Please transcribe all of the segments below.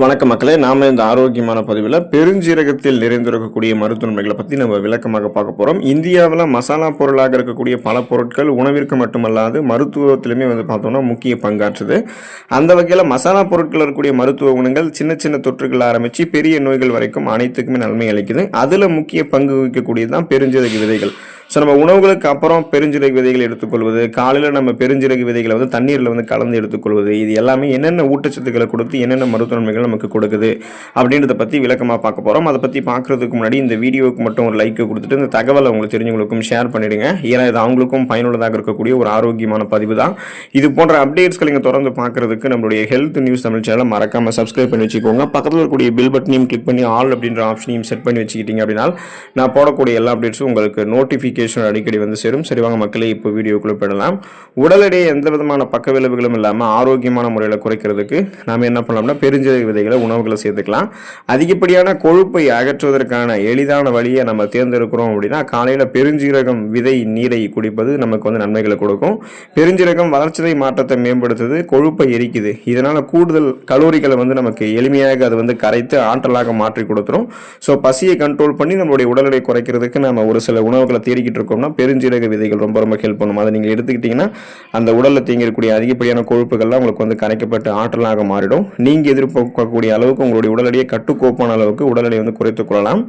வணக்க மக்களே நாம இந்த ஆரோக்கியமான பதிவில் பெருஞ்சீரகத்தில் நிறைந்திருக்கக்கூடிய மருத்துவமைகளை பற்றி நம்ம விளக்கமாக பார்க்க போகிறோம் இந்தியாவில் மசாலா பொருளாக இருக்கக்கூடிய பல பொருட்கள் உணவிற்கு மட்டுமல்லாது மருத்துவத்திலுமே வந்து பார்த்தோம்னா முக்கிய பங்காற்றுது. அந்த வகையில் மசாலா பொருட்கள் இருக்கக்கூடிய மருத்துவ குணங்கள் சின்ன சின்ன தொற்றுகள் ஆரம்பித்து பெரிய நோய்கள் வரைக்கும் அனைத்துக்குமே நன்மை அளிக்குது. அதில் முக்கிய பங்கு வகிக்கக்கூடியது தான் பெருஞ்சீரக விதைகள். ஸோ நம்ம உணவுகளுக்கு அப்புறம் பெருஞ்சிறகு விதைகளை எடுத்துக்கொள்வது காலையில் நம்ம பெருஞ்சிறகு விதைகளை வந்து தண்ணீரில் வந்து கலந்து எடுத்துக்கொள்வது இது எல்லாமே என்னென்ன ஊட்டச்சத்துக்களை கொடுத்து என்னென்ன மருத்துவ நன்மைகள் நமக்கு கொடுக்குது அப்படின்றத பற்றி விளக்கமாக பார்க்க போகிறோம் அதை பற்றி பார்க்குறதுக்கு முன்னாடி இந்த வீடியோவுக்கு மட்டும் ஒரு லைக்கை கொடுத்துட்டு இந்த தகவலை உங்களுக்கு தெரிஞ்சவங்களுக்கும் ஷேர் பண்ணிவிடுங்க ஏன்னா இது அவங்களுக்கும் பயனுள்ளதாக இருக்கக்கூடிய ஒரு ஆரோக்கியமான பதிவு தான். இது போன்ற அப்டேட்ஸ்களை நீங்கள் தொடர்ந்து பார்க்குறதுக்கு நம்மளுடைய ஹெல்த் நியூஸ் தமிழ் சேனலை மறக்காமல் சப்ஸ்கிரைப் பண்ணி வச்சுக்கோங்க. பக்கத்தில் இருக்கக்கூடிய பில் பட்டனையும் கிளிக் பண்ணி ஆல் அப்படின்ற ஆப்ஷனையும் செட் பண்ணி வச்சுக்கிட்டீங்க அப்படின்னா நான் போடக்கூடிய எல்லா அப்டேட்ஸும் உங்களுக்கு நோட்டிஃபிகேஷன் அடிக்கடி வந்து சேரும். சரி வாங்க மக்களே இப்போ வீடியோக்குள்ளே போயிடலாம். உடல் எடையை எந்த விதமான பக்க விளைவுகளும் இல்லாமல் ஆரோக்கியமான முறையில் குறைக்கிறதுக்கு நாம் என்ன பண்ணலாம்னா பெருஞ்சீரக விதைகளை உணவுகளை சேர்த்துக்கலாம். அதிகப்படியான கொழுப்பை அகற்றுவதற்கான எளிதான வழியை நம்ம தேர்ந்தெடுக்கிறோம் அப்படின்னா காலையில் பெருஞ்சீரகம் விதை நீரை குடிப்பது நமக்கு வந்து நன்மைகளை கொடுக்கும். பெருஞ்சீரகம் வளர்ச்சிதை மாற்றத்தை மேம்படுத்துது கொழுப்பை எரிக்குது. இதனால் கூடுதல் கலோரிகளை வந்து நமக்கு எளிமையாக அது வந்து கரைத்து ஆற்றலாக மாற்றி கொடுத்துரும். ஸோ பசியை கண்ட்ரோல் பண்ணி நம்மளுடைய உடல் எடை குறைக்கிறதுக்கு நம்ம ஒரு சில உணவுகளை தேடிக்கிட்டு இருக்கோம்னா பெருஞ்சீரக விதைகள் ரொம்ப ரொம்ப ஹெல்ப் பண்ணும். அதை நீங்கள் எடுத்துக்கிட்டிங்கன்னா அந்த உடலில் தேங்கியிருக்கக்கூடிய அதிகப்படியான கொழுப்புகள்லாம் உங்களுக்கு வந்து கரைக்கப்பட்டு ஆற்றலாக மாறிடும். நீங்கள் எதிர்பார்க்கக்கூடிய அளவுக்கு உங்களுடைய உடல் கட்டுக்கோப்பான அளவுக்கு உடல் வந்து குறைத்துக் கொள்ளலாம்.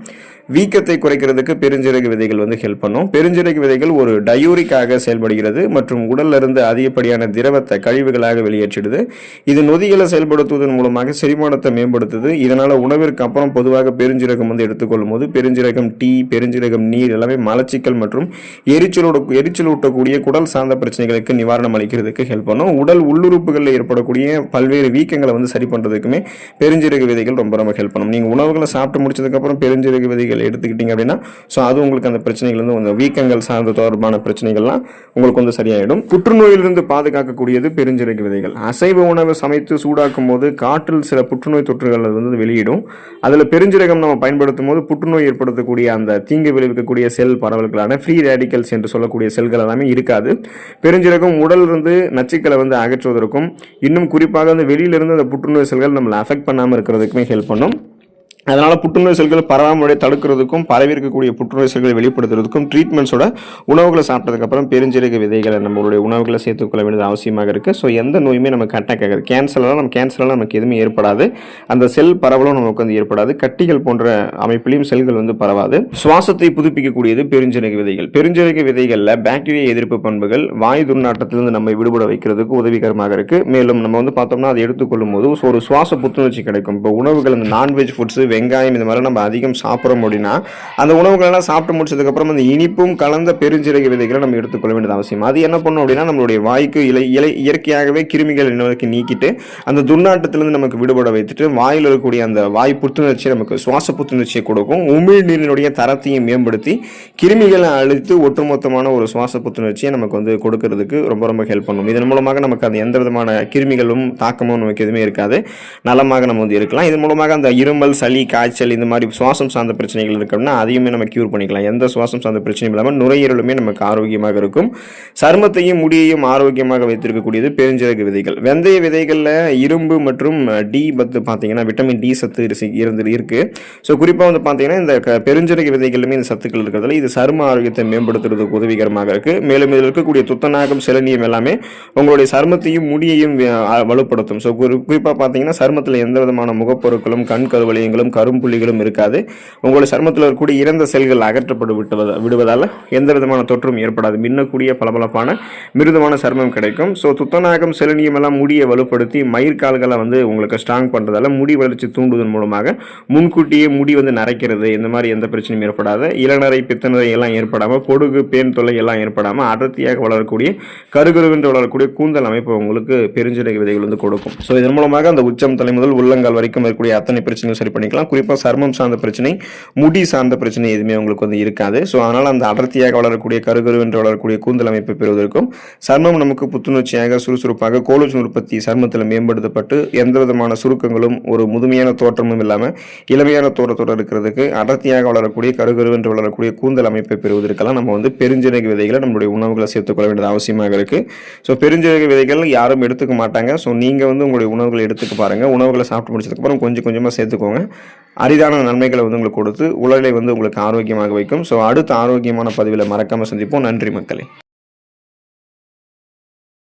வீக்கத்தை குறைக்கிறதுக்கு பெருஞ்சீரக விதைகள் வந்து ஹெல்ப் பண்ணும். பெருஞ்சீரக விதைகள் ஒரு டயூரிக்காக செயல்படுகிறது மற்றும் உடல்ல இருந்து அதிகப்படியான திரவத்தை கழிவுகளாக வெளியேற்றிடுது. இது நொதிகளை செயல்படுத்துவதன் மூலமாக செரிமானத்தை மேம்படுத்துது. இதனால உணவிற்கு அப்புறம் பொதுவாக பெருஞ்சீரகம் வந்து எடுத்துக்கொள்ளும் போது பெருஞ்சீரகம் டீ பெருஞ்சீரகம் நீர் எல்லாமே மலச்சிக்கல் மற்றும் எரிச்சலோட எரிச்சல் ஊட்டக்கூடிய குடல் சார்ந்த பிரச்சனைகளுக்கு நிவாரணம் அளிக்கிறதுக்கு ஹெல்ப் பண்ணும். உடல் உள்ளுறுப்புகளில் ஏற்படக்கூடிய பல்வேறு வீக்கங்களை வந்து சரி பண்றதுக்குமே பெருஞ்சீரக விதைகள் ரொம்ப ரொம்ப ஹெல்ப் பண்ணும். நீங்க உணவுகளை சாப்பிட்டு முடிச்சதுக்கப்புறம் பெருஞ்சீரக விதைகள் எடுத்துக்கிட்டீங்க அப்படின்னா ஸோ அது உங்களுக்கு அந்த பிரச்சனைகள் வந்து கொஞ்சம் வீக்கங்கள் சார்ந்த தொடர்பான பிரச்சனைகள்லாம் உங்களுக்கு வந்து சரியாயிடும். புற்றுநோயிலிருந்து பாதுகாக்கக்கூடியது பெருஞ்சீரக விதைகள் அசைவ உணவு சமைத்து சூடாக்கும் போது காற்றில் சில புற்றுநோய் தொற்றுகள் வந்து வெளியிடும். அதில் பெருஞ்சிரகம் நம்ம பயன்படுத்தும் போது புற்றுநோய் ஏற்படுத்தக்கூடிய அந்த தீங்கு விளைவிக்கக்கூடிய செல் பரவல்களான ஃப்ரீ ரேடிக்கல்ஸ் என்று சொல்லக்கூடிய செல்கள் எல்லாமே இருக்காது. பெருஞ்சிரகம் உடல் இருந்து நச்சுக்களை வந்து அகற்றுவதற்கும் இன்னும் குறிப்பாக வந்து வெளியிலிருந்து அந்த புற்றுநோய் செல்கள் நம்மளை அஃபெக்ட் பண்ணாமல் இருக்கிறதுக்குமே ஹெல்ப் பண்ணும். அதனால் புற்றுநோய் செல்கள் பரவாமலே தடுக்கிறதுக்கும் பரவி இருக்கக்கூடிய புற்றுநோய் செல்களை வெளிப்படுத்துறதுக்கும் ட்ரீட்மெண்ட்ஸோட உணவுகளை சாப்பிட்டதுக்கப்புறம் பெருஞ்சீரக விதைகளை நம்மளுடைய உணவுகளை சேர்த்துக்கொள்ள வேண்டியது அவசியமாக இருக்குது ஸோ எந்த நோயுமே நமக்கு அட்டாக் ஆகாது கேன்சர்லாம் நம்ம கேன்சர்லாம் நமக்கு எதுவுமே ஏற்படாது. அந்த செல் பரவலும் நமக்கு வந்து ஏற்படாது. கட்டிகள் போன்ற அமைப்பிலையும் செல்கள் வந்து பரவாது. சுவாசத்தை புதுப்பிக்கக்கூடியது பெருஞ்சீரக விதைகள். பெருஞ்சீரக விதைகளில் பாக்டீரியா எதிர்ப்பு பண்புகள் வாய் துர்நாட்டத்திலிருந்து நம்மை விடுபட வைக்கிறதுக்கு உதவிகரமாக இருக்குது மேலும் நம்ம வந்து பார்த்தோம்னா அதை எடுத்துக்கொள்ளும் போது ஒரு சுவாச புத்துணர்ச்சி கிடைக்கும். இப்போ உணவுகள் அந்த நான்வெஜ் ஃபுட்ஸு வெங்காயம் இந்த மாதிரி நம்ம அதிகம் சாப்பிட்றோம் அப்படின்னா அந்த உணவுகளெல்லாம் சாப்பிட்டு முடிச்சதுக்கப்புறம் அந்த இனிப்பும் கலந்த பெருஞ்சீரக விதைகளை நம்ம எடுத்துக்கொள்ள வேண்டியது அவசியம். அது என்ன பண்ணும் அப்படின்னா நம்மளுடைய வாய்க்கு இலை இலை இயற்கையாகவே கிருமிகள் இன்னொருக்கு நீக்கிட்டு அந்த துர்நாட்டத்திலேருந்து நமக்கு விடுபட வைத்துட்டு வாயில் இருக்கக்கூடிய அந்த வாய் புத்துணர்ச்சியை நமக்கு சுவாச புத்துணர்ச்சியை கொடுக்கும். உமிழ்நீரினுடைய தரத்தையும் மேம்படுத்தி கிருமிகளை அழித்து ஒட்டுமொத்தமான ஒரு சுவாச புத்துணர்ச்சியை நமக்கு வந்து கொடுக்கறதுக்கு ரொம்ப ரொம்ப ஹெல்ப் பண்ணும். இதன் மூலமாக நமக்கு அந்த எந்த விதமான கிருமிகளும் தாக்கமும் நமக்கு எதுவுமே இருக்காது. நலமாக நம்ம வந்து இருக்கலாம். இதன் மூலமாக அந்த இருமல் சளி காய்ச்சல் இந்த மாதிரி சுவாசம் சார்ந்த பிரச்சனைகள் இருக்குன்னா அதையுமே நம்ம க்யூர் பண்ணிக்கலாம். எந்த சுவாசம் சார்ந்த பிரச்சனையும் இல்லாமல் நுரையீரலுமே நமக்கு ஆரோக்கியமாக இருக்கும். சருமத்தையும் முடியையும் ஆரோக்கியமாக வைத்திருக்கக்கூடியது பெருஞ்சீரக விதைகள். வெந்தய விதைகளில் இரும்பு மற்றும் டி பத்து பார்த்தீங்கன்னா விட்டமின் டி சத்து இருந்து இருக்குது ஸோ குறிப்பாக வந்து பார்த்தீங்கன்னா இந்த க- பெருஞ்சீரக இந்த சத்துக்கள் இருக்கிறதுல இது சரும ஆரோக்கியத்தை மேம்படுத்துறதுக்கு உதவிகரமாக இருக்குது மேலும் இதில் இருக்கக்கூடிய துத்தநாகம் செலனியம் எல்லாமே உங்களுடைய சருமத்தையும் முடியையும் வலுப்படுத்தும். ஸோ குறிப்பாக பார்த்தீங்கன்னா சருமத்தில் எந்த விதமான முகப்பொருட்களும் கண் கருவளையங்களும் கரும்புள்ளிகளும் இருக்காது. உங்களுடைய சருமத்தில் இருக்கக்கூடிய இறந்த செல்கள் அகற்றப்பட்டு விட்டு விடுவதால் எந்த விதமான தொற்றும் ஏற்படாது. மின்னக்கூடிய பளபளப்பான மிருதுவான சருமம் கிடைக்கும். ஸோ துத்தநாகம் செலனியம் எல்லாம் முடியை வலுப்படுத்தி மயிர்கால்களை வந்து உங்களுக்கு ஸ்ட்ராங் பண்ணுறதால முடி வளர்ச்சி தூண்டுவதன் மூலமாக முன்கூட்டியே முடி வந்து நரைக்கிறது. இந்த மாதிரி எந்த பிரச்சனையும் ஏற்படாது. இளநரை பித்தநரை எல்லாம் ஏற்படாமல் பொடுகு பேன் தொல்லை எல்லாம் ஏற்படாமல் அடர்த்தியாக வளரக்கூடிய கருகருவென்று வளரக்கூடிய கூந்தல் அமைப்பு உங்களுக்கு பெருஞ்சீரக விதைகள் வந்து கொடுக்கும். ஸோ இதன் மூலமாக அந்த உச்சம் தலை முதல் உள்ளங்கால் வரைக்கும் இருக்கக்கூடிய அத்தனை பிரச்சனையும் சரி பண்ணிக்கலாம். இருக்கலாம் குறிப்பாக சர்மம் சார்ந்த பிரச்சனை முடி சார்ந்த பிரச்சனை எதுவுமே உங்களுக்கு வந்து இருக்காது. ஸோ அதனால் அந்த அடர்த்தியாக வளரக்கூடிய கருகரு என்று வளரக்கூடிய கூந்தல் அமைப்பை பெறுவதற்கும் சர்மம் நமக்கு புத்துணர்ச்சியாக சுறுசுறுப்பாக கோலோஜன் உற்பத்தி சர்மத்தில் மேம்படுத்தப்பட்டு எந்த விதமான சுருக்கங்களும் ஒரு முதுமையான தோற்றமும் இல்லாமல் இளமையான தோற்றத்தோடு இருக்கிறதுக்கு அடர்த்தியாக வளரக்கூடிய கருகரு என்று வளரக்கூடிய கூந்தல் அமைப்பை பெறுவதற்கெல்லாம் நம்ம வந்து பெருஞ்சிறகு விதைகளை நம்மளுடைய உணவுகளை சேர்த்துக்கொள்ள வேண்டியது அவசியமாக இருக்குது ஸோ பெருஞ்சிறகு விதைகள் யாரும் எடுத்துக்க மாட்டாங்க. ஸோ நீங்கள் வந்து உங்களுடைய உணவுகளை எடுத்துக்க பாருங்கள் உணவுகளை சாப்பிட்டு முடிச்சதுக்கப்புறம் கொஞ்சம் கொஞ்சமாக சேர்த்துக்கோங்க. அரிதான நன்மைகளை வந்து உங்களுக்கு கொடுத்து உடலை வந்து உங்களுக்கு ஆரோக்கியமாக வைக்கும். ஸோ அடுத்த ஆரோக்கியமான பதிவில் மறக்காமல் சந்திப்போம். நன்றி மக்களே.